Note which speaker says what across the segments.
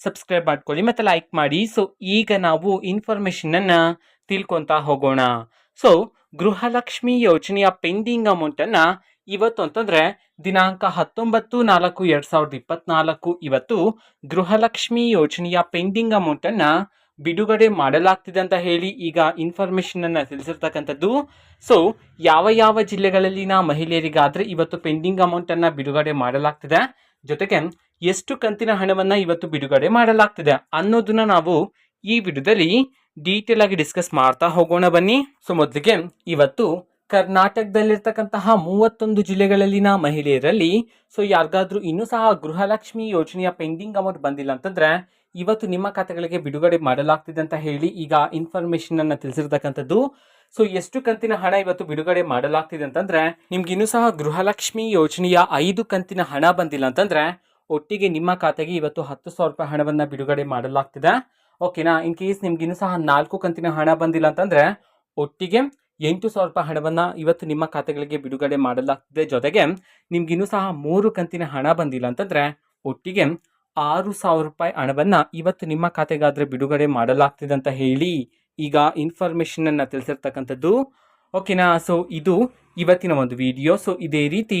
Speaker 1: Subscribe ಮಾಡ್ಕೊಳ್ಳಿ ಮತ್ತು like ಮಾಡಿ. ಸೊ ಈಗ ನಾವು ಇನ್ಫಾರ್ಮೇಷನನ್ನು ತಿಳ್ಕೊತಾ ಹೋಗೋಣ. ಸೊ ಗೃಹಲಕ್ಷ್ಮಿ ಯೋಜನೆಯ ಪೆಂಡಿಂಗ್ ಅಮೌಂಟನ್ನು ಇವತ್ತು ಅಂತಂದರೆ ದಿನಾಂಕ ಹತ್ತೊಂಬತ್ತು ನಾಲ್ಕು ಎರಡು ಸಾವಿರದ ಇಪ್ಪತ್ನಾಲ್ಕು ಇವತ್ತು ಗೃಹಲಕ್ಷ್ಮಿ ಯೋಜನೆಯ ಪೆಂಡಿಂಗ್ ಅಮೌಂಟನ್ನು ಬಿಡುಗಡೆ ಮಾಡಲಾಗ್ತಿದೆ ಅಂತ ಹೇಳಿ ಈಗ ಇನ್ಫಾರ್ಮೇಷನನ್ನು ತಿಳಿಸಿರ್ತಕ್ಕಂಥದ್ದು. ಸೊ ಯಾವ ಯಾವ ಜಿಲ್ಲೆಗಳಲ್ಲಿನ ಮಹಿಳೆಯರಿಗಾದರೆ ಇವತ್ತು ಪೆಂಡಿಂಗ್ ಅಮೌಂಟನ್ನು ಬಿಡುಗಡೆ ಮಾಡಲಾಗ್ತಿದೆ. ಜೊತೆಗೆ ಎಷ್ಟು ಕಂತಿನ ಹಣವನ್ನು ಇವತ್ತು ಬಿಡುಗಡೆ ಮಾಡಲಾಗ್ತಿದೆ ಅನ್ನೋದನ್ನ ನಾವು ಈ ವಿಡಿಯೋದಲ್ಲಿ ಡೀಟೇಲ್ ಆಗಿ ಡಿಸ್ಕಸ್ ಮಾಡ್ತಾ ಹೋಗೋಣ ಬನ್ನಿ. ಸೊ ಮೊದಲಿಗೆ ಇವತ್ತು ಕರ್ನಾಟಕದಲ್ಲಿರ್ತಕ್ಕಂತಹ ಮೂವತ್ತೊಂದು ಜಿಲ್ಲೆಗಳಲ್ಲಿನ ಮಹಿಳೆಯರಲ್ಲಿ ಸೊ ಯಾರಿಗಾದ್ರೂ ಇನ್ನೂ ಸಹ ಗೃಹಲಕ್ಷ್ಮಿ ಯೋಜನೆಯ ಪೆಂಡಿಂಗ್ ಅಮೌಂಟ್ ಬಂದಿಲ್ಲ ಅಂತಂದ್ರೆ ಇವತ್ತು ನಿಮ್ಮ ಖಾತೆಗಳಿಗೆ ಬಿಡುಗಡೆ ಮಾಡಲಾಗ್ತಿದೆ ಅಂತ ಹೇಳಿ ಈಗ ಇನ್ಫಾರ್ಮೇಶನ್ ಅನ್ನ ತಿಳಿಸಿರ್ತಕ್ಕಂಥದ್ದು. ಸೊ ಎಷ್ಟು ಕಂತಿನ ಹಣ ಇವತ್ತು ಬಿಡುಗಡೆ ಮಾಡಲಾಗ್ತಿದೆ ಅಂತಂದ್ರೆ, ನಿಮ್ಗೆ ಇನ್ನೂ ಸಹ ಗೃಹಲಕ್ಷ್ಮಿ ಯೋಜನೆಯ ಐದು ಕಂತಿನ ಹಣ ಬಂದಿಲ್ಲ ಅಂತಂದ್ರೆ ಒಟ್ಟಿಗೆ ನಿಮ್ಮ ಖಾತೆಗೆ ಇವತ್ತು ಹತ್ತು ಸಾವಿರ ರೂಪಾಯಿ ಹಣವನ್ನು ಬಿಡುಗಡೆ ಮಾಡಲಾಗ್ತಿದೆ. ಓಕೆನಾ ಇನ್ ಕೇಸ್ ನಿಮ್ಗೆ ಇನ್ನೂ ಸಹ ನಾಲ್ಕು ಕಂತಿನ ಹಣ ಬಂದಿಲ್ಲ ಅಂತಂದ್ರೆ, ಒಟ್ಟಿಗೆ ಎಂಟು ಸಾವಿರ ರೂಪಾಯಿ ಹಣವನ್ನು ಇವತ್ತು ನಿಮ್ಮ ಖಾತೆಗಳಿಗೆ ಬಿಡುಗಡೆ ಮಾಡಲಾಗ್ತಿದೆ. ಜೊತೆಗೆ ನಿಮ್ಗೆ ಇನ್ನೂ ಸಹ ಮೂರು ಕಂತಿನ ಹಣ ಬಂದಿಲ್ಲ ಅಂತಂದ್ರೆ, ಒಟ್ಟಿಗೆ ಆರು ಸಾವಿರ ರೂಪಾಯಿ ಹಣವನ್ನು ಇವತ್ತು ನಿಮ್ಮ ಖಾತೆಗಾದರೆ ಬಿಡುಗಡೆ ಮಾಡಲಾಗ್ತಿದೆ ಅಂತ ಹೇಳಿ ಈಗ ಇನ್ಫಾರ್ಮೇಶನ್ ಅನ್ನ ತಿಳಿಸಿರ್ತಕ್ಕಂಥದ್ದು. ಓಕೆನಾ ಸೊ ಇದು ಇವತ್ತಿನ ಒಂದು ವಿಡಿಯೋ ಸೊ ಇದೇ ರೀತಿ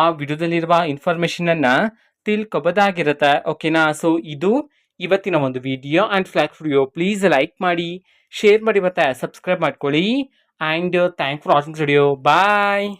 Speaker 1: ಆ ವಿಡಿಯೋದಲ್ಲಿರುವ ಇನ್ಫಾರ್ಮೇಷನನ್ನು ತಿಳ್ಕೊಬೋದಾಗಿರುತ್ತೆ. ಓಕೆನಾ ಸೊ ಇದು ಇವತ್ತಿನ ಒಂದು video and vlog video please like ಮಾಡಿ ಶೇರ್ ಮಾಡಿ ಮತ್ತೆ ಸಬ್ಸ್ಕ್ರೈಬ್ ಮಾಡ್ಕೊಳ್ಳಿ. And thank for watching video bye